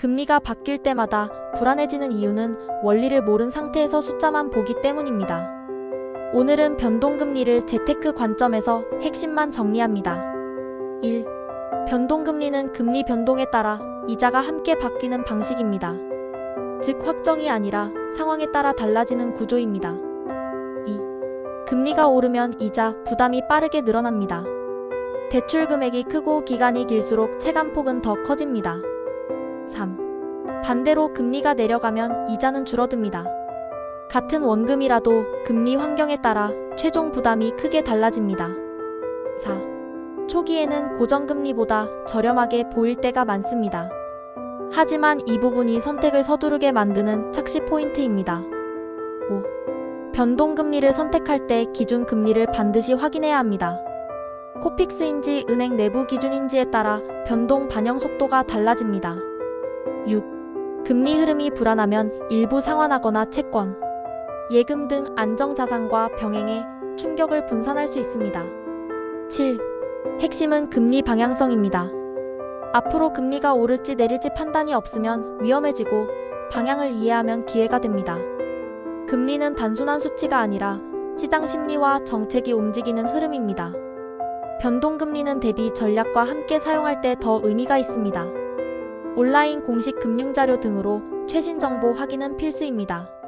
금리가 바뀔 때마다 불안해지는 이유는 원리를 모른 상태에서 숫자만 보기 때문입니다. 오늘은 변동금리를 재테크 관점에서 핵심만 정리합니다. 1. 변동금리는 금리 변동에 따라 이자가 함께 바뀌는 방식입니다. 즉 확정이 아니라 상황에 따라 달라지는 구조입니다. 2. 금리가 오르면 이자 부담이 빠르게 늘어납니다. 대출 금액이 크고 기간이 길수록 체감 폭은 더 커집니다. 3. 반대로 금리가 내려가면 이자는 줄어듭니다. 같은 원금이라도 금리 환경에 따라 최종 부담이 크게 달라집니다. 4. 초기에는 고정금리보다 저렴하게 보일 때가 많습니다. 하지만 이 부분이 선택을 서두르게 만드는 착시 포인트입니다. 5. 변동금리를 선택할 때 기준 금리를 반드시 확인해야 합니다. 코픽스인지 은행 내부 기준인지에 따라 변동 반영 속도가 달라집니다. 6. 금리 흐름이 불안하면 일부 상환하거나 채권, 예금 등 안정자산과 병행해 충격을 분산할 수 있습니다. 7. 핵심은 금리 방향성입니다. 앞으로 금리가 오를지 내릴지 판단이 없으면 위험해지고 방향을 이해하면 기회가 됩니다. 금리는 단순한 수치가 아니라 시장 심리와 정책이 움직이는 흐름입니다. 변동금리는 대비 전략과 함께 사용할 때 더 의미가 있습니다. 온라인 공식 금융자료 등으로 최신 정보 확인은 필수입니다.